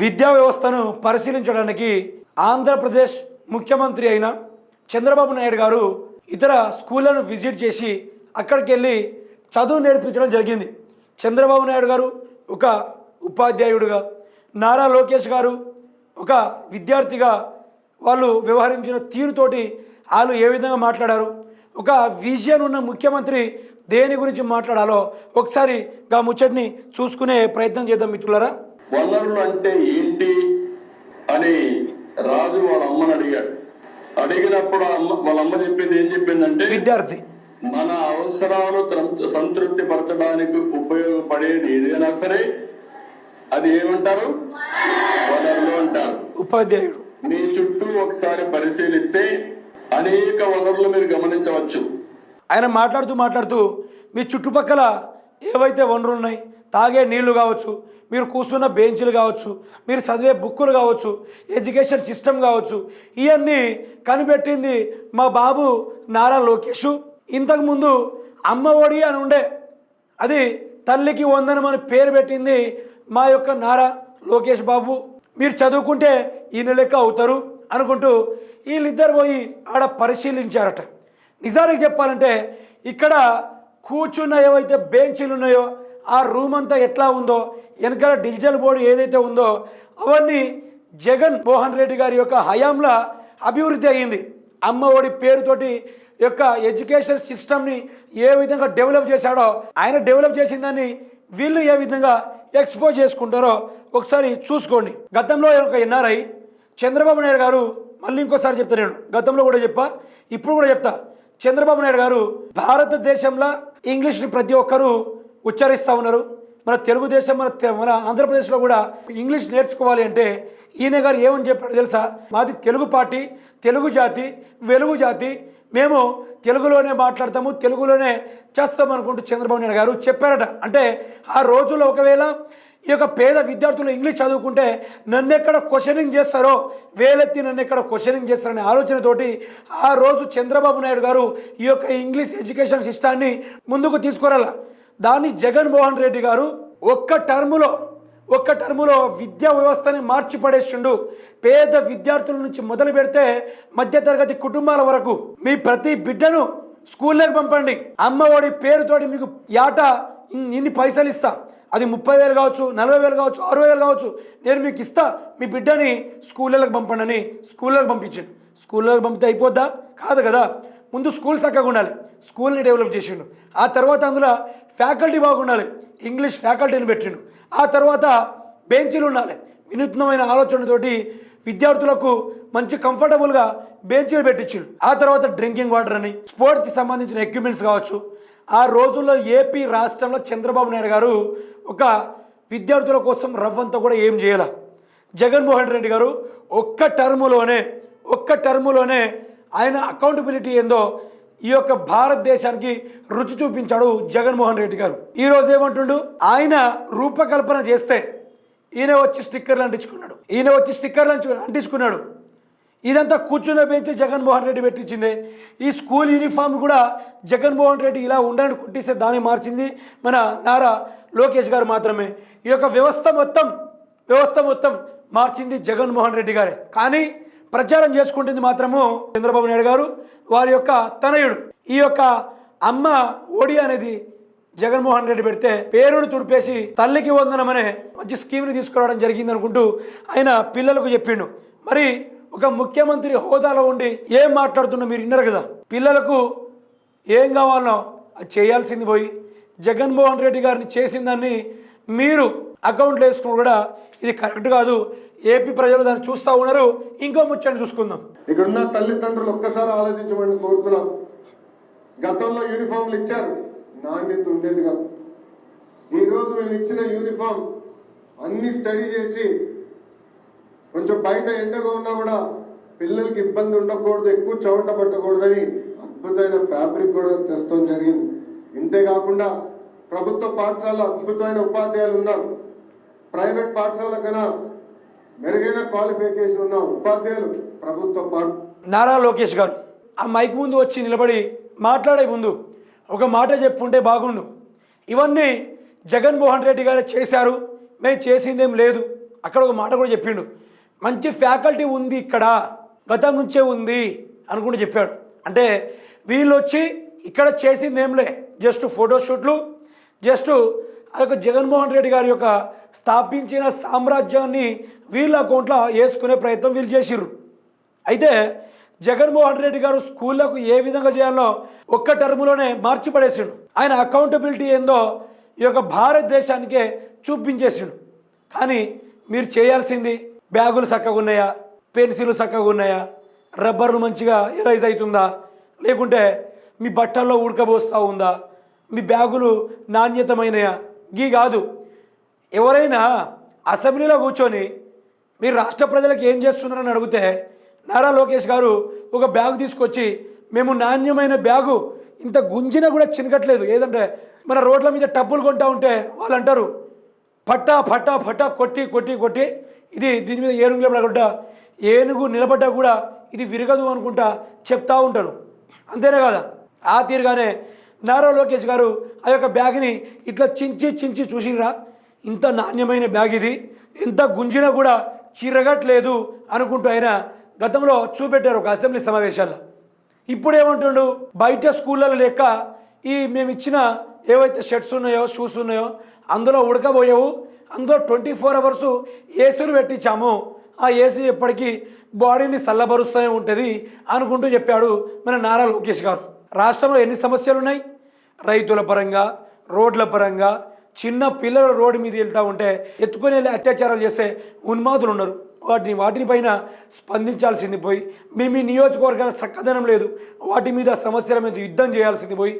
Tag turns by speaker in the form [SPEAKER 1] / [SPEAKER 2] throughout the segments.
[SPEAKER 1] విద్యా వ్యవస్థను పరిశీలించడానికి ఆంధ్రప్రదేశ్ ముఖ్యమంత్రి అయిన చంద్రబాబు నాయుడు గారు ఇతర స్కూళ్ళను విజిట్ చేసి అక్కడికి వెళ్ళి చదువు నేర్పించడం జరిగింది. చంద్రబాబు నాయుడు గారు ఒక ఉపాధ్యాయుడుగా నారా లోకేష్ గారు ఒక విద్యార్థిగా వాళ్ళు వ్యవహరించిన తీరుతోటి వాళ్ళు ఏ విధంగా మాట్లాడారు ఒక విజన్ ఉన్న ముఖ్యమంత్రి దేని గురించి మాట్లాడాలో ఒకసారి గా ముచ్చటిని చూసుకునే ప్రయత్నం చేద్దాం మిత్రులరా.
[SPEAKER 2] వనరులు అంటే ఏంటి అని రాజు వాళ్ళ అమ్మని అడిగాడు. అడిగినప్పుడు అమ్మ వాళ్ళ అమ్మ చెప్పింది ఏం చెప్పిందంటే
[SPEAKER 1] విద్యార్థి.
[SPEAKER 2] మన అవసరాలు సంతృప్తి పరచడానికి ఉపయోగపడేది ఏదైనా సరే అది ఏమంటారు? వనరులు అంటారు.
[SPEAKER 1] ఉపాధ్యాయుడు.
[SPEAKER 2] మీ చుట్టూ ఒకసారి పరిశీలిస్తే అనేక వనరులు మీరు గమనించవచ్చు.
[SPEAKER 1] ఆయన మాట్లాడుతూ మాట్లాడుతూ మీ చుట్టుపక్కల ఏవైతే వనరులు ఉన్నాయి తాగే నీళ్ళు కావచ్చు మీరు కూర్చున్న బెంచ్లు కావచ్చు మీరు చదివే బుక్కులు కావచ్చు ఎడ్యుకేషన్ సిస్టమ్ కావచ్చు ఇవన్నీ కనిపెట్టింది మా బాబు నారా లోకేష్. ఇంతకుముందు అమ్మ ఒడి అని ఉండే అది తల్లికి వందనం అని పేరు పెట్టింది మా యొక్క నారా లోకేష్ బాబు. మీరు చదువుకుంటే ఈయన లెక్క అవుతారు అనుకుంటూ వీళ్ళిద్దరు పోయి ఆడ పరిశీలించారట. నిజానికి చెప్పాలంటే ఇక్కడ కూర్చున్న ఏవైతే బెంచీలు ఉన్నాయో ఆ రూమ్ అంతా ఎట్లా ఉందో వెనకాల డిజిటల్ బోర్డు ఏదైతే ఉందో అవన్నీ జగన్ మోహన్ రెడ్డి గారి యొక్క హయాంలో అభివృద్ధి అయ్యింది. అమ్మ ఒడి పేరుతోటి యొక్క ఎడ్యుకేషన్ సిస్టమ్ని ఏ విధంగా డెవలప్ చేశాడో ఆయన డెవలప్ చేసిన దాన్ని వీళ్ళు ఏ విధంగా ఎక్స్పోజ్ చేసుకుంటారో ఒకసారి చూసుకోండి. గతంలో ఒక ఎన్ఆర్ఐ చంద్రబాబు నాయుడు గారు మళ్ళీ ఇంకోసారి చెప్తా నేను గతంలో కూడా చెప్పా ఇప్పుడు కూడా చెప్తా. చంద్రబాబు నాయుడు గారు భారతదేశంలో ఇంగ్లీష్ని ప్రతి ఒక్కరూ ఉచ్చరిస్తూ ఉన్నారు. మన తెలుగుదేశం మన మన ఆంధ్రప్రదేశ్లో కూడా ఇంగ్లీష్ నేర్చుకోవాలి అంటే ఈయన గారు ఏమని చెప్పాడు తెలుసా? మాది తెలుగు పార్టీ తెలుగు జాతి వెలుగు జాతి. మేము తెలుగులోనే మాట్లాడతాము తెలుగులోనే చేస్తాం అనుకుంటూ చంద్రబాబు నాయుడు గారు చెప్పారట. అంటే ఆ రోజుల్లో ఒకవేళ ఈ యొక్క పేద విద్యార్థులు ఇంగ్లీష్ చదువుకుంటే నన్ను ఎక్కడ క్వశ్చనింగ్ చేస్తారో వేలెత్తి నన్ను ఎక్కడ క్వశ్చనింగ్ చేస్తారనే ఆలోచనతోటి ఆ రోజు చంద్రబాబు నాయుడు గారు ఈ యొక్క ఇంగ్లీష్ ఎడ్యుకేషన్ సిస్టాన్ని ముందుకు తీసుకురాల. దాన్ని జగన్మోహన్ రెడ్డి గారు ఒక్క టర్ములో ఒక్క టర్ములో విద్యా వ్యవస్థని మార్చి పడేసిండు పేద విద్యార్థుల నుంచి మొదలు పెడితే మధ్యతరగతి కుటుంబాల వరకు మీ ప్రతి బిడ్డను స్కూల్లోకి పంపండి. అమ్మఒడి పేరుతోటి మీకు యాట ఇన్ని పైసలు ఇస్తా. అది ముప్పై వేలు కావచ్చు నలభై వేలు కావచ్చు అరవై వేలు కావచ్చు. నేను మీకు ఇస్తా మీ బిడ్డని స్కూళ్ళకి పంపండి అని స్కూళ్ళకి పంపించండి. స్కూళ్ళకి పంపితే అయిపోద్దా? కాదు కదా. ముందు స్కూల్ చక్కగా ఉండాలి. స్కూల్ని డెవలప్ చేసిండు. ఆ తర్వాత అందులో ఫ్యాకల్టీ బాగుండాలి. ఇంగ్లీష్ ఫ్యాకల్టీని పెట్టిండు. ఆ తర్వాత బెంచీలు ఉండాలి. వినూత్నమైన ఆలోచనతోటి విద్యార్థులకు మంచి కంఫర్టబుల్గా బెంచీలు పెట్టించిండు. ఆ తర్వాత డ్రింకింగ్ వాటర్ అని స్పోర్ట్స్కి సంబంధించిన ఎక్విప్మెంట్స్ కావచ్చు. ఆ రోజుల్లో ఏపీ రాష్ట్రంలో చంద్రబాబు నాయుడు గారు ఒక విద్యార్థుల కోసం రవ్వంతా కూడా ఏం చేయాల. జగన్మోహన్ రెడ్డి గారు ఒక్క టర్ములోనే ఒక్క టర్ములోనే ఆయన అకౌంటబిలిటీ ఏందో ఈ యొక్క భారతదేశానికి రుచి చూపించాడు జగన్మోహన్ రెడ్డి గారు. ఈరోజు ఏమంటుండు? ఆయన రూపకల్పన చేస్తే ఈయన వచ్చి స్టిక్కర్లు అంటించుకున్నాడు. ఈయన వచ్చి స్టిక్కర్లు అంటించుకున్నాడు. ఇదంతా కూర్చున్న బెంచ్ జగన్మోహన్ రెడ్డి పెట్టించింది. ఈ స్కూల్ యూనిఫామ్ కూడా జగన్మోహన్ రెడ్డి ఇలా ఉండాలని కుట్టిస్తే దాన్ని మార్చింది మన నారా లోకేష్ గారు మాత్రమే. ఈ యొక్క వ్యవస్థ మొత్తం వ్యవస్థ మొత్తం మార్చింది జగన్మోహన్ రెడ్డి గారే. కానీ ప్రచారం చేసుకుంటుంది మాత్రము చంద్రబాబు నాయుడు గారు వారి యొక్క తనయుడు. ఈ యొక్క అమ్మ ఓడి అనేది జగన్మోహన్ రెడ్డి పెడితే పేరును తుడిపేసి తల్లికి వందనమనే మంచి స్కీమ్ని తీసుకురావడం జరిగింది అనుకుంటూ ఆయన పిల్లలకు చెప్పిండు. మరి ఒక ముఖ్యమంత్రి హోదాలో ఉండి ఏం మాట్లాడుతున్నా మీరు విన్నారు కదా. పిల్లలకు ఏం కావాలో అది చేయాల్సింది పోయి జగన్మోహన్ రెడ్డి గారిని చేసిందాన్ని మీరు అకౌంట్లు వేసుకుని కూడా ఇది కరెక్ట్ కాదు. ఏపీ ప్రజలు దాన్ని చూస్తూ ఉన్నారు. ఇంకో ముచ్చని చూసుకుందాం.
[SPEAKER 3] ఇక్కడున్న తల్లిదండ్రులు ఒక్కసారి ఆలోచించమని కోరుతున్నాం. గతంలో యూనిఫామ్లు ఇచ్చారు. నాణ్యత ఉండేది కాదు. ఈరోజు మేము ఇచ్చిన యూనిఫామ్ అన్ని స్టడీ చేసి కొంచెం బయట ఎండగా ఉన్నా కూడా పిల్లలకి ఇబ్బంది ఉండకూడదు ఎక్కువ చవట పట్టకూడదని అద్భుతమైన ఫ్యాబ్రిక్ కూడా తెస్తాం జరిగింది. ఇంతేకాకుండా ప్రభుత్వ పాఠశాలలో అద్భుతమైన ఉపాధ్యాయులు ఉన్నారు. ప్రైవేట్ పాఠశాల కన్నా మెరుగైన క్వాలిఫికేషన్ ఉన్న ఉపాధ్యాయులు ప్రభుత్వ
[SPEAKER 1] నారా లోకేష్ గారు ఆ మైక్ ముందు వచ్చి నిలబడి మాట్లాడే ముందు ఒక మాట చెప్పుంటే బాగుండు. ఇవన్నీ జగన్మోహన్ రెడ్డి గారు చేశారు మేము చేసిందేం లేదు. అక్కడ ఒక మాట కూడా చెప్పిండు. మంచి ఫ్యాకల్టీ ఉంది ఇక్కడ గతం నుంచే ఉంది అనుకుంటూ చెప్పాడు. అంటే వీళ్ళు వచ్చి ఇక్కడ చేసింది ఏంలే జస్ట్ ఫోటోషూట్లు జస్ట్ అదొక జగన్మోహన్ రెడ్డి గారి యొక్క స్థాపించిన సామ్రాజ్యాన్ని వీళ్ళ అకౌంట్లో వేసుకునే ప్రయత్నం వీళ్ళు చేసిర్రు. అయితే జగన్మోహన్ రెడ్డి గారు స్కూళ్ళకు ఏ విధంగా చేయాలో ఒక్క టర్ములోనే మార్చి పడేసిండు. ఆయన అకౌంటబిలిటీ ఏందో ఈ యొక్క భారతదేశానికే చూపించేసిండు. కానీ మీరు చేయాల్సింది బ్యాగులు చక్కగా ఉన్నాయా? పెన్సిల్ చక్కగా ఉన్నాయా? రబ్బర్లు మంచిగా ఎరైజ్ అవుతుందా? లేకుంటే మీ బట్టల్లో ఉడకబోస్తూ ఉందా? మీ బ్యాగులు నాణ్యతమైనయా? గీ కాదు. ఎవరైనా అసెంబ్లీలో కూర్చొని మీరు రాష్ట్ర ప్రజలకు ఏం చేస్తున్నారని అడిగితే నారా లోకేష్ గారు ఒక బ్యాగ్ తీసుకొచ్చి మేము నాణ్యమైన బ్యాగు ఇంత గుంజినా కూడా చినకట్లేదు ఏదంటే మన రోడ్ల మీద టబ్బులు కొంటా ఉంటే వాళ్ళు అంటారు పట్టా పట్టా పట్టా కొట్టి కొట్టి కొట్టి ఇది దీని మీద ఏనుగు నిలబడకుండా ఏనుగు నిలబడ్డా కూడా ఇది విరగదు అనుకుంటా చెప్తా ఉంటారు. అంతేనే కదా? ఆ తీరుగానే నారా లోకేష్ గారు ఆ యొక్క బ్యాగ్ని ఇట్లా చించి చించి చూసిరా ఇంత నాణ్యమైన బ్యాగ్ ఇది. ఎంత గుంజినా కూడా చిరగట్లేదు అనుకుంటూ ఆయన గతంలో చూపెట్టారు ఒక అసెంబ్లీ సమావేశాల్లో. ఇప్పుడు ఏమంటుండు బయట స్కూళ్ళలో లెక్క ఈ మేము ఇచ్చిన ఏవైతే షర్ట్స్ ఉన్నాయో షూస్ ఉన్నాయో అందులో ఉడకబోయేవు. అందులో ట్వంటీ ఫోర్ అవర్స్ ఏసీలు పెట్టించాము. ఆ ఏసీ ఎప్పటికీ బాడీని చల్లబరుస్తూనే ఉంటుంది అనుకుంటూ చెప్పాడు మన నారా లోకేష్ గారు. రాష్ట్రంలో ఎన్ని సమస్యలు ఉన్నాయి రైతుల పరంగా రోడ్ల పరంగా చిన్న పిల్లలు రోడ్డు మీద వెళ్తూ ఉంటే ఎత్తుకొని వెళ్ళి అత్యాచారాలు చేసే ఉన్మాదులు ఉన్నారు. వాటిని వాటిపైన స్పందించాల్సింది పోయి మేము మీ నియోజకవర్గాల చక్కదనం లేదు. వాటి మీద సమస్యల మీద యుద్ధం చేయాల్సింది పోయి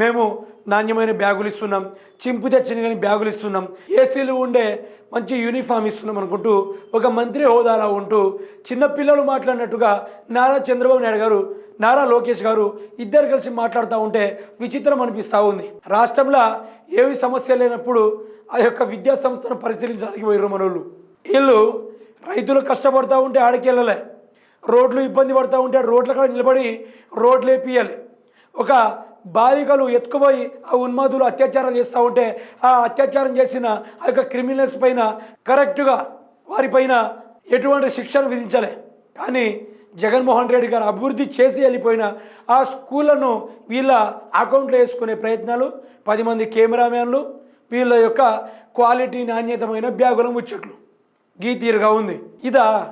[SPEAKER 1] మేము నాణ్యమైన బ్యాగులు ఇస్తున్నాం చింపు తెచ్చని కానీ బ్యాగులు ఇస్తున్నాం ఏసీలు ఉండే మంచి యూనిఫామ్ ఇస్తున్నాం అనుకుంటూ ఒక మంత్రి హోదాలో ఉంటూ చిన్నపిల్లలు మాట్లాడినట్టుగా నారా చంద్రబాబు నాయుడు గారు నారా లోకేష్ గారు ఇద్దరు కలిసి మాట్లాడుతూ ఉంటే విచిత్రం అనిపిస్తూ ఉంది. రాష్ట్రంలో ఏవి సమస్య లేనప్పుడు ఆ యొక్క విద్యా సంస్థను పరిశీలించడానికి పోయారు మనోళ్ళు. వీళ్ళు రైతులు కష్టపడుతూ ఉంటే ఆడికి వెళ్ళలే. రోడ్లు ఇబ్బంది పడుతూ ఉంటే రోడ్ల కాడ నిలబడి రోడ్లు వేపియాలి ఒక బాలికలు ఎత్తుకుపోయి ఆ ఉన్మాదులు అత్యాచారం చేస్తూ ఉంటే ఆ అత్యాచారం చేసిన ఆ యొక్క క్రిమినల్స్ పైన కరెక్ట్గా వారిపైన ఎటువంటి శిక్షను విధించలే. కానీ జగన్మోహన్ రెడ్డి గారు అభివృద్ధి చేసి వెళ్ళిపోయిన ఆ స్కూళ్ళను వీళ్ళ అకౌంట్లో వేసుకునే ప్రయత్నాలు పది మంది కెమెరామ్యాన్లు వీళ్ళ యొక్క క్వాలిటీ నాణ్యతమైన బ్యాగుల ముచ్చట్లు. గీ తీరుగా ఉంది. ఇదా